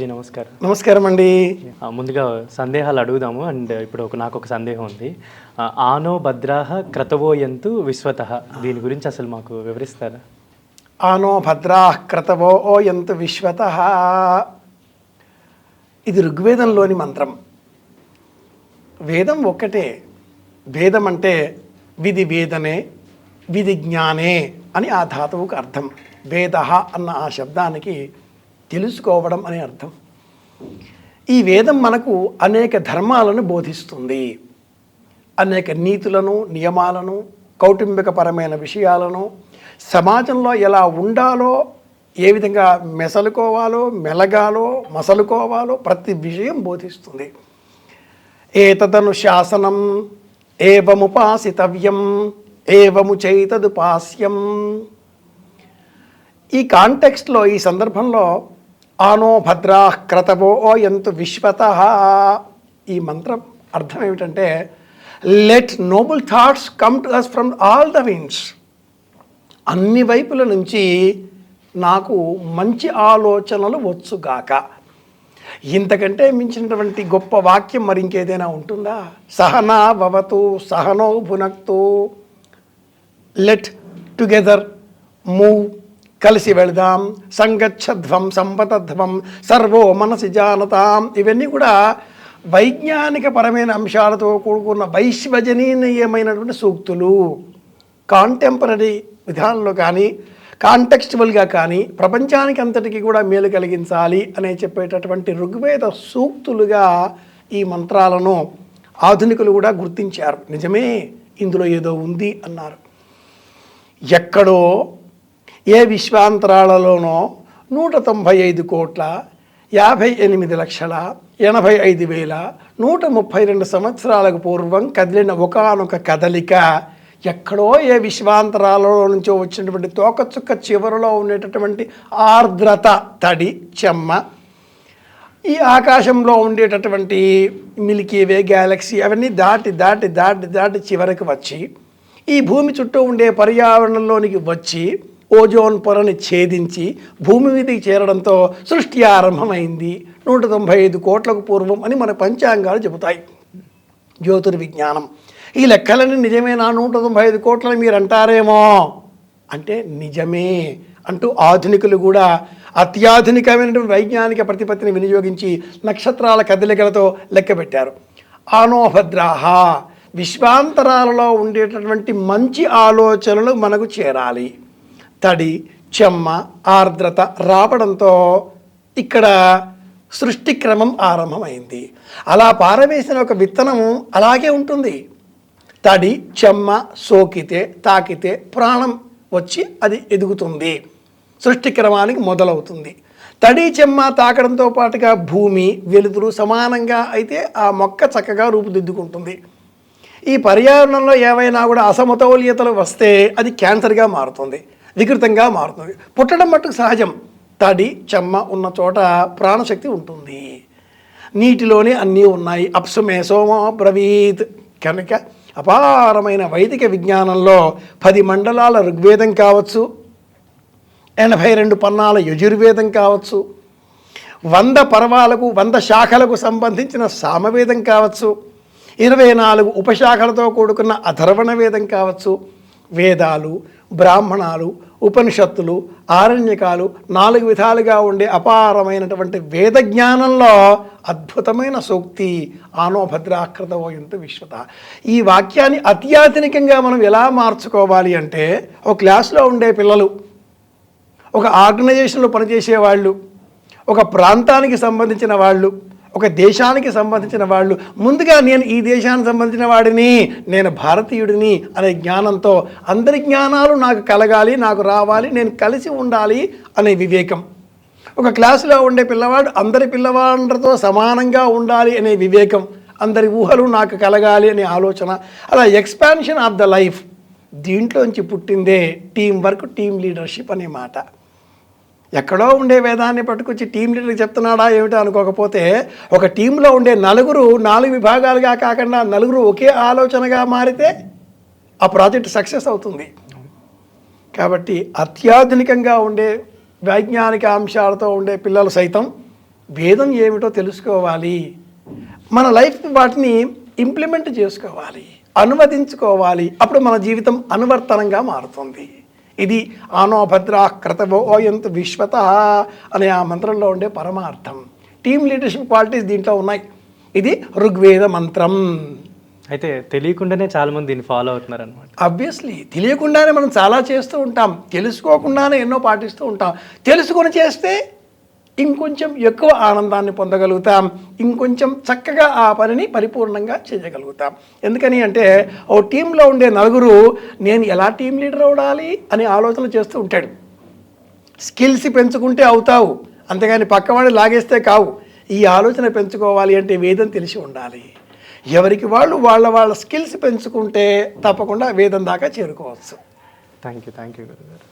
గురుజీ నమస్కారం. నమస్కారం అండి ముందుగా సందేహాలు అడుగుదాము. అండ్ ఇప్పుడు ఒక నాకు ఒక సందేహం ఉంది. ఆనో భద్రాహ క్రతవోయంతు విశ్వత. దీని గురించి అసలు మాకు వివరిస్తారా? ఆనో భద్రా క్రతవో ఓ ఎంత విశ్వత. ఇది ఋగ్వేదంలోని మంత్రం. వేదం ఒక్కటే. వేదం అంటే విధి వేదనే విధి జ్ఞానే అని ఆ ధాతువుకు అర్థం. వేద అన్న ఆ శబ్దానికి తెలుసుకోవడం అనే అర్థం. ఈ వేదం మనకు అనేక ధర్మాలను బోధిస్తుంది. అనేక నీతులను నియమాలను కౌటుంబికపరమైన విషయాలను సమాజంలో ఎలా ఉండాలో ఏ విధంగా మెసలుకోవాలో మెలగాలో మసలుకోవాలో ప్రతి విషయం బోధిస్తుంది. ఏతదను శాసనం ఏవముపాసితవ్యం ఏవము చైతదుపాస్యం ఈ కాంటెక్స్ట్లో ఈ సందర్భంలో ఆనో భద్రా క్రతవో ఓ ఎంతు విశ్వత. ఈ మంత్రం అర్థం ఏమిటంటే let noble thoughts come to us from all the winds అన్ని వైపుల నుంచి నాకు మంచి ఆలోచనలు వచ్చుగాక ఇంతకంటే మించినటువంటి గొప్ప వాక్యం మరి ఇంకేదైనా ఉంటుందా? సహనా భవతు సహనో భునక్తు. లెట్ టుగెదర్ మూవ్ కలిసి వెళదాం. సంగచ్చధ్వం సంపతధ్వం సర్వో మనసి జానతాం. ఇవన్నీ కూడా వైజ్ఞానిక పరమైన అంశాలతో కూడుకున్న వైశ్వజనీయమైనటువంటి సూక్తులు. కాంటెంపరీ విధానంలో కానీ కాంటెక్స్చువల్గా కానీ ప్రపంచానికి అంతటికీ కూడా మేలు కలిగించాలి అనే చెప్పేటటువంటి ఋగ్వేద సూక్తులుగా ఈ మంత్రాలను ఆధునికులు కూడా గుర్తించారు. నిజమే ఇందులో ఏదో ఉంది అన్నారు. ఎక్కడో ఏ విశ్వాంతరాలలోనో నూట తొంభై ఐదు కోట్ల యాభై ఎనిమిది లక్షల ఎనభై ఐదు వేల నూట ముప్పై రెండు సంవత్సరాలకు పూర్వం కదిలిన ఒకానొక కదలిక ఎక్కడో ఏ విశ్వాంతరాలలో నుంచో వచ్చినటువంటి తోకచుక్క చివరలో ఉండేటటువంటి ఆర్ద్రత తడి చెమ్మ. ఈ ఆకాశంలో ఉండేటటువంటి మిల్కీ వే గ్యాలక్సీ అవన్నీ దాటి దాటి దాటి దాటి చివరికి వచ్చి ఈ భూమి చుట్టూ ఉండే పర్యావరణంలోనికి వచ్చి ఓజోన్ పొరని ఛేదించి భూమి మీదకి చేరడంతో సృష్టి ఆరంభమైంది. నూట తొంభై ఐదు కోట్లకు పూర్వం అని మన పంచాంగాలు చెబుతాయి. జ్యోతిర్విజ్ఞానం. ఈ లెక్కలని నిజమేనా నూట తొంభై ఐదు కోట్లని మీరు అంటారేమో అంటే నిజమే అంటూ ఆధునికులు కూడా అత్యాధునికమైనటువంటి వైజ్ఞానిక ప్రతిపత్తిని వినియోగించి నక్షత్రాల కదలికలతో లెక్కబెట్టారు ఆనోభద్రాహ విశ్వాంతరాలలో ఉండేటటువంటి మంచి ఆలోచనలు మనకు చేరాలి. తడి చెమ్మ ఆర్ద్రత రావడంతో ఇక్కడ సృష్టి క్రమం ఆరంభమైంది. అలా పారవేసిన ఒక విత్తనము అలాగే ఉంటుంది. తడి చెమ్మ సోకితే తాకితే ప్రాణం వచ్చి అది ఎదుగుతుంది. సృష్టి క్రమానికి మొదలవుతుంది. తడి చెమ్మ తాకడంతో పాటుగా భూమి వెలుతురు సమానంగా అయితే ఆ మొక్క చక్కగా రూపుదిద్దుకుంటుంది. ఈ పర్యావరణంలో ఏవైనా కూడా అసమతౌల్యతలు వస్తే అది క్యాన్సర్గా మారుతుంది. వికృతంగా మారుతుంది. పుట్టడం మట్టుకు సహజం. తడి చెమ్మ ఉన్న చోట ప్రాణశక్తి ఉంటుంది. నీటిలోనే అన్నీ ఉన్నాయి. అప్సుమే సోమ బ్రవీత్. కనుక అపారమైన వైదిక విజ్ఞానంలో పది మండలాల ఋగ్వేదం కావచ్చు ఎనభై రెండు పన్నాల యజుర్వేదం కావచ్చు వంద పర్వాలకు వంద శాఖలకు సంబంధించిన సామవేదం కావచ్చు ఇరవై నాలుగు ఉపశాఖలతో కూడుకున్న అధర్వణ వేదం కావచ్చు వేదాలు బ్రాహ్మణాలు ఉపనిషత్తులు ఆరణ్యకాలు నాలుగు విధాలుగా ఉండే అపారమైనటువంటి వేద జ్ఞానంలో అద్భుతమైన సూక్తి ఆనో విశ్వత. ఈ వాక్యాన్ని అత్యాధునికంగా మనం ఎలా మార్చుకోవాలి అంటే ఒక క్లాస్లో ఉండే పిల్లలు ఒక ఆర్గనైజేషన్లో పనిచేసే వాళ్ళు ఒక ప్రాంతానికి సంబంధించిన వాళ్ళు ఒక దేశానికి సంబంధించిన వాళ్ళు. ముందుగా నేను ఈ దేశానికి సంబంధించిన వాడిని నేను భారతీయుడిని అనే జ్ఞానంతో అందరి జ్ఞానాలు నాకు కలగాలి నాకు రావాలి నేను కలిసి ఉండాలి అనే వివేకం. ఒక క్లాసులో ఉండే పిల్లవాడు అందరి పిల్లవాళ్ళతో సమానంగా ఉండాలి అనే వివేకం. అందరి ఊహలు నాకు కలగాలి అనే ఆలోచన. అలా ఎక్స్పాన్షన్ ఆఫ్ ద లైఫ్. దీంట్లోంచి పుట్టిందే టీం వర్క్ టీం లీడర్షిప్ అనే మాట. ఎక్కడో ఉండే వేదాన్ని పట్టుకొచ్చి టీం లీడర్కి చెప్తున్నాడా ఏమిటో అనుకోకపోతే ఒక టీంలో ఉండే నలుగురు నాలుగు విభాగాలుగా కాకుండా నలుగురు ఒకే ఆలోచనగా మారితే ఆ ప్రాజెక్ట్ సక్సెస్ అవుతుంది. కాబట్టి అత్యాధునికంగా ఉండే వైజ్ఞానిక అంశాలతో ఉండే పిల్లలు సైతం భేదం ఏమిటో తెలుసుకోవాలి. మన లైఫ్ వాటిని ఇంప్లిమెంట్ చేసుకోవాలి అనువదించుకోవాలి. అప్పుడు మన జీవితం అనువర్తనంగా మారుతుంది. ఇది ఆనోభద్ర క్రతవో ఎంత విశ్వత అనే ఆ మంత్రంలో ఉండే పరమార్థం. టీమ్ లీడర్షిప్ క్వాలిటీస్ దీంట్లో ఉన్నాయి. ఇది ఋగ్వేద మంత్రం. అయితే తెలియకుండానే చాలా మంది దీన్ని ఫాలో అవుతున్నారు అనమాట అబ్వియస్లీ తెలియకుండానే మనం చాలా చేస్తూ ఉంటాం. తెలుసుకోకుండానే ఎన్నో పాటిస్తూ ఉంటాం. తెలుసుకొని చేస్తే ఇంకొంచెం ఎక్కువ ఆనందాన్ని పొందగలుగుతాం. ఇంకొంచెం చక్కగా ఆ పనిని పరిపూర్ణంగా చేయగలుగుతాం. ఎందుకని అంటే ఓ టీంలో ఉండే నలుగురు నేను ఎలా టీం లీడర్ అవ్వాలి అని ఆలోచన చేస్తూ ఉంటాడు. స్కిల్స్ పెంచుకుంటే అవుతావు. అంతేగాని పక్కవాడిని లాగేస్తే కావు. ఈ ఆలోచన పెంచుకోవాలి అంటే వేదం తెలిసి ఉండాలి. ఎవరికి వాళ్ళు వాళ్ళ వాళ్ళ స్కిల్స్ పెంచుకుంటే తప్పకుండా వేదం దాకా చేరుకోవచ్చు. థ్యాంక్ యూ థ్యాంక్ యూ గురుగారు.